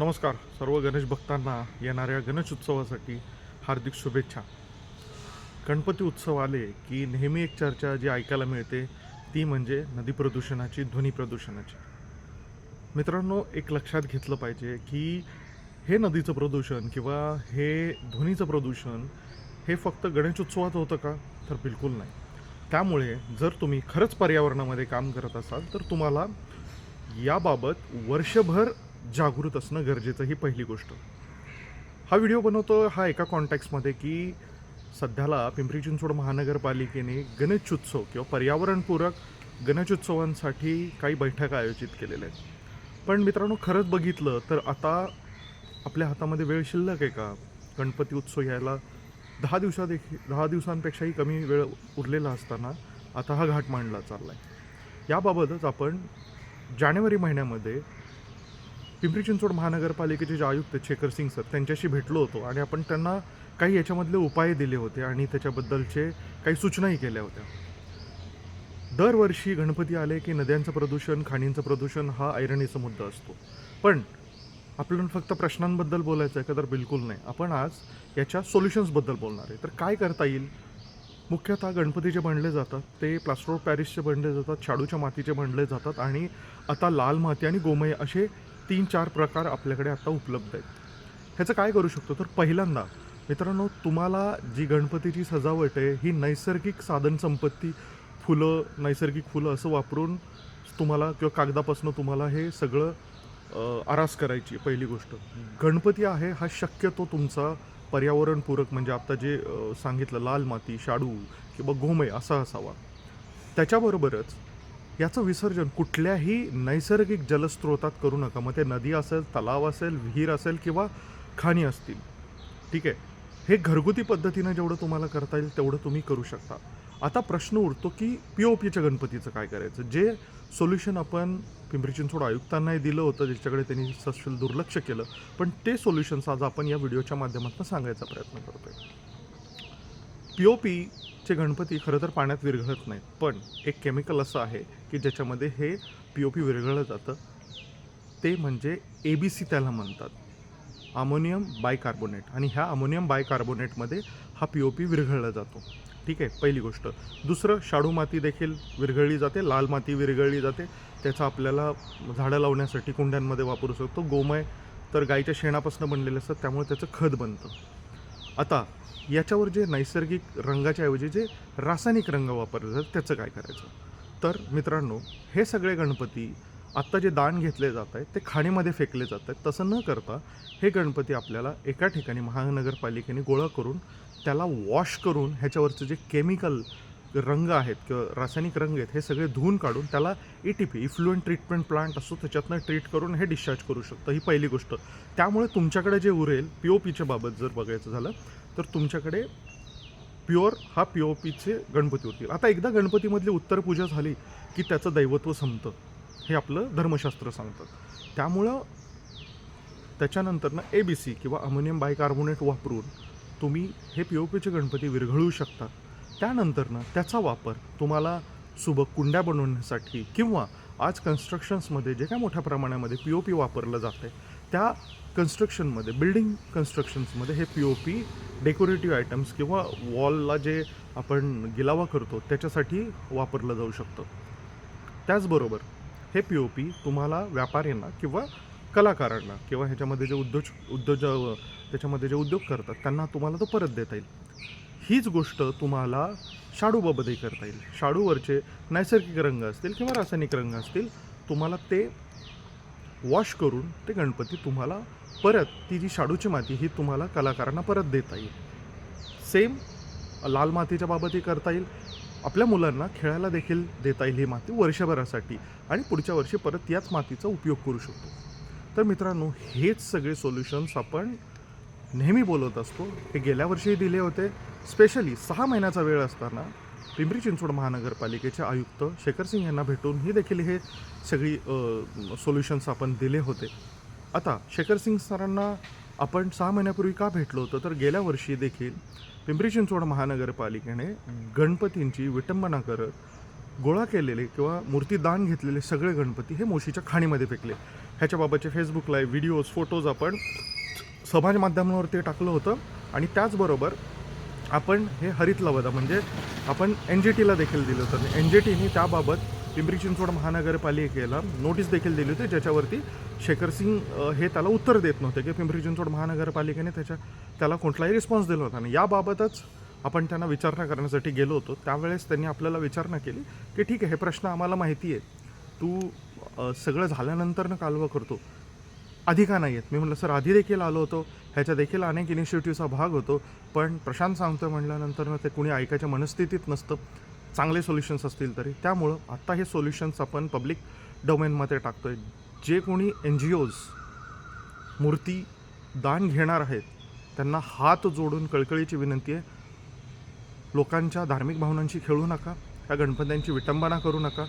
नमस्कार. सर्व गणेश भक्तांना येणाऱ्या गणेश उत्सवासाठी हार्दिक शुभेच्छा. गणपती उत्सव आले की नेहमी एक चर्चा जी ऐकायला मिळते ती म्हणजे नदी प्रदूषणाची ध्वनी प्रदूषणाची. मित्रांनो एक लक्षात घेतलं पाहिजे की हे नदीचं प्रदूषण किंवा हे ध्वनीचं प्रदूषण हे फक्त गणेशोत्सवात होतं का? तर बिलकुल नाही. त्यामुळे जर तुम्ही खरंच पर्यावरणामध्ये काम करत असाल तर तुम्हाला याबाबत वर्षभर जागृत असणं गरजेचं ही पहिली गोष्ट. हा व्हिडिओ बनवतो हा एका कॉन्टॅक्समध्ये की सध्याला पिंपरी चिंचवड महानगरपालिकेने गणेशोत्सव किंवा पर्यावरणपूरक गणेशोत्सवांसाठी काही बैठका आयोजित केलेल्या आहेत. पण मित्रांनो खरंच बघितलं तर आता आपल्या हातामध्ये वेळ शिल्लक आहे का? गणपती उत्सव यायला दहा दिवसादेखील दहा दिवसांपेक्षाही कमी वेळ उरलेला असताना आता हा घाट मांडला चालला आहे याबाबतच आपण जानेवारी महिन्यामध्ये पिंपरी चिंचवड महानगरपालिकेचे जे आयुक्त शेखर सिंग सर त्यांच्याशी भेटलो होतो आणि आपण त्यांना काही याच्यामधले उपाय दिले होते आणि त्याच्याबद्दलचे काही सूचनाही केल्या होत्या. दरवर्षी गणपती आले की नद्यांचं प्रदूषण खाणींचं प्रदूषण हा ऐरणीचा मुद्दा असतो. पण आपल्याला फक्त प्रश्नांबद्दल बोलायचं आहे का तर बिलकुल नाही. आपण आज याच्या सोल्युशन्सबद्दल बोलणार आहे. तर काय करता येईल? मुख्यतः गणपती जे बनले जातात ते प्लास्टर ऑफ पॅरिसचे बनले जातात शाडूच्या मातीचे बनले जातात आणि आता लाल माती आणि गोमय असे तीन चार प्रकार आपल्याकडे आता उपलब्ध आहेत. ह्याचं काय करू शकतो? तर पहिल्यांदा मित्रांनो तुम्हाला जी गणपतीची सजावट आहे ही नैसर्गिक साधनसंपत्ती फुलं नैसर्गिक फुलं असं वापरून तुम्हाला किंवा कागदापासून तुम्हाला हे सगळं आरास करायची पहिली गोष्ट. गणपती आहे हा शक्यतो तुमचा पर्यावरणपूरक म्हणजे आता जे सांगितलं लाल माती शाडू किंवा गोमय असा असावा. त्याच्याबरोबरच याचं विसर्जन कुठल्याही नैसर्गिक जलस्रोतात करू नका. मग ते नदी असेल तलाव असेल विहीर असेल किंवा खाणी असतील. ठीक आहे? हे घरगुती पद्धतीनं जेवढं तुम्हाला करता येईल तेवढं तुम्ही करू शकता. आता प्रश्न उरतो की पी ओ पीच्या गणपतीचं काय करायचं? जे सोल्युशन आपण पिंपरी चिंचवड आयुक्तांनाही दिलं होतं ज्याच्याकडे त्यांनी सशल दुर्लक्ष केलं पण ते सोल्युशन्स आज आपण या व्हिडिओच्या माध्यमातून सांगायचा प्रयत्न करतोय. पी ओ पी पीचे गणपती खरं तर पाण्यात विरघळत नाहीत. पण एक केमिकल असं आहे की ज्याच्यामध्ये हे पी ओ पी विरघळलं जातं. ते म्हणजे ए बी सी त्याला म्हणतात. अमोनियम बायकार्बोनेट आणि ह्या अमोनियम बायकार्बोनेटमध्ये हा पी ओ पी विरघळला जातो. ठीक आहे? पहिली गोष्ट. दुसरं शाडू माती देखील विरघळली जाते. लाल माती विरघळली जाते. त्याचा आपल्याला झाडं लावण्यासाठी कुंड्यांमध्ये वापरू शकतो. गोमय तर गाईच्या शेणापासून बनलेलं असतं. त्यामुळे त्याचं खत बनतं. आता याच्यावर जे नैसर्गिक रंगाच्या ऐवजी जे रासायनिक रंग वापरले जातात त्याचं काय करायचं? तर मित्रांनो हे सगळे गणपती आत्ता जे दान घेतले जात आहेत ते खाणीमध्ये फेकले जात आहेत. तसं न करता हे गणपती आपल्याला एका ठिकाणी महानगरपालिकेने गोळा करून त्याला वॉश करून ह्याच्यावरचं जे केमिकल रंग आहेत किंवा रासायनिक रंग आहेत हे सगळे धुवून काढून त्याला A T P effluent treatment plant असतो त्याच्यातनं ट्रीट करून हे डिस्चार्ज करू शकतं ही पहिली गोष्ट. त्यामुळे तुमच्याकडे जे उरेल पी ओ पीच्या बाबत जर बघायचं झालं तर तुमच्याकडे प्युअर हा पी ओ पीचे गणपती होतील आता एकदा गणपतीमधली उत्तर पूजा झाली की त्याचं दैवत्व संपतं हे आपलं धर्मशास्त्र सांगतं. त्यामुळं त्याच्यानंतरनं ए बी सी किंवा अमोनियम बायकार्बोनेट वापरून तुम्ही हे पी ओ पीचे गणपती विरघळू शकता. त्यानंतरनं त्याचा वापर तुम्हाला सुबक कुंड्या बनवण्यासाठी किंवा आज कन्स्ट्रक्शन्समध्ये जे काय मोठ्या प्रमाणामध्ये पी ओ पी वापरलं जातं आहे त्या कन्स्ट्रक्शनमध्ये बिल्डिंग कन्स्ट्रक्शन्समध्ये हे P O P decorative items किंवा वॉलला जे आपण गिलावा करतो त्याच्यासाठी वापरलं जाऊ शकतं. त्याचबरोबर हे पी ओ पी तुम्हाला व्यापाऱ्यांना किंवा कलाकारांना किंवा ह्याच्यामध्ये जे उद्योज उद्योज त्याच्यामध्ये जे उद्योग करतात त्यांना तुम्हाला तो परत देता येईल. हीच गोष्ट तुम्हाला शाडूबाबतही करता येईल. शाडूवरचे नैसर्गिक रंग असतील किंवा रासायनिक रंग असतील तुम्हाला ते वॉश करून ते गणपती तुम्हाला परत ती जी शाडूची माती ही तुम्हाला कलाकारांना परत देता येईल. सेम लाल मातीच्या बाबतही करता येईल. आपल्या मुलांना खेळायला देखील देता येईल ही माती वर्षभरासाठी आणि पुढच्या वर्षी परत याच मातीचा उपयोग करू शकतो. तर मित्रांनो हेच सगळे सोल्युशन्स आपण नेहमी बोलत असतो. हे गेल्या वर्षीही दिले होते. स्पेशली सहा महिन्याचा वेळ असताना पिंपरी चिंचवड महानगरपालिकेचे आयुक्त शेखर सिंग यांना भेटून ही देखील हे सगळी सोल्युशन्स आपण दिले होते. आता शेखर सिंग सरांना आपण सहा महिन्यापूर्वी का भेटलो होतो? तर गेल्या वर्षी देखील पिंपरी चिंचवड महानगरपालिकेने गणपतींची विटंबना करत गोळा केलेले किंवा मूर्ती दान घेतलेले सगळे गणपती हे मोशीच्या खाणीमध्ये फेकले. ह्याच्याबाबतचे फेसबुक लाईव्ह व्हिडिओज फोटोज आपण समाज माध्यमांवरती टाकलं होतं. आणि त्याचबरोबर आपण हे हरित लवादा म्हणजे आपण एन जी टीला देखील दिलं होतं. एन जी टीने त्याबाबत पिंपरी चिंचवड महानगरपालिकेला नोटीस देखील दिली होती. ज्याच्यावरती शेखर सिंग हे त्याला उत्तर देत नव्हते की पिंपरी चिंचवड महानगरपालिकेने त्याच्या त्याला कुठलाही रिस्पॉन्स दिला होता आणि याबाबतच आपण त्यांना विचारणा करण्यासाठी गेलो होतो. त्यावेळेस त्यांनी आपल्याला विचारणा केली की ठीक आहे हे प्रश्न आम्हाला माहिती आहे तू सगळं झाल्यानंतरनं कालवा करतो. आधी का नाही आहेत. मी म्हटलं सर आधी देखील आलो होतो. ह्याच्या देखील अनेक इनिशिएटिव्हचा भाग होतो. पण प्रशांत सांगतोय म्हटल्यानंतर ना ते कुणी ऐकायच्या मनस्थितीत नसतं. चांगले सोल्युशन्स असतील तरी. त्यामुळं आत्ता हे सोल्युशन्स आपण पब्लिक डोमेनमध्ये टाकतो आहे जे कोणी एन जी ओज मूर्ती दान घेणार आहेत त्यांना हात जोडून कळकळीची विनंती आहे. लोकांच्या धार्मिक भावनांशी खेळू नका. त्या गणपत्यांची विटंबना करू नका.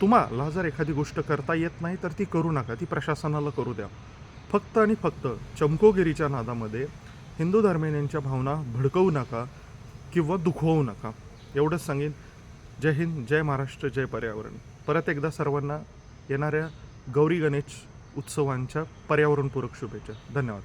तुम्हाला जर एखादी गोष्ट करता येत नाही तर ती करू नका. ती प्रशासनाला करू द्या. फक्त आणि फक्त चमकोगिरीच्या नादामध्ये हिंदू धर्मियांच्या भावना भडकवू नका किंवा दुखवू नका. एवढंच सांगेन. जय हिंद जय महाराष्ट्र जय पर्यावरण. परत एकदा सर्वांना येणाऱ्या गौरी गणेश उत्सवांच्या पर्यावरणपूरक शुभेच्छा. धन्यवाद.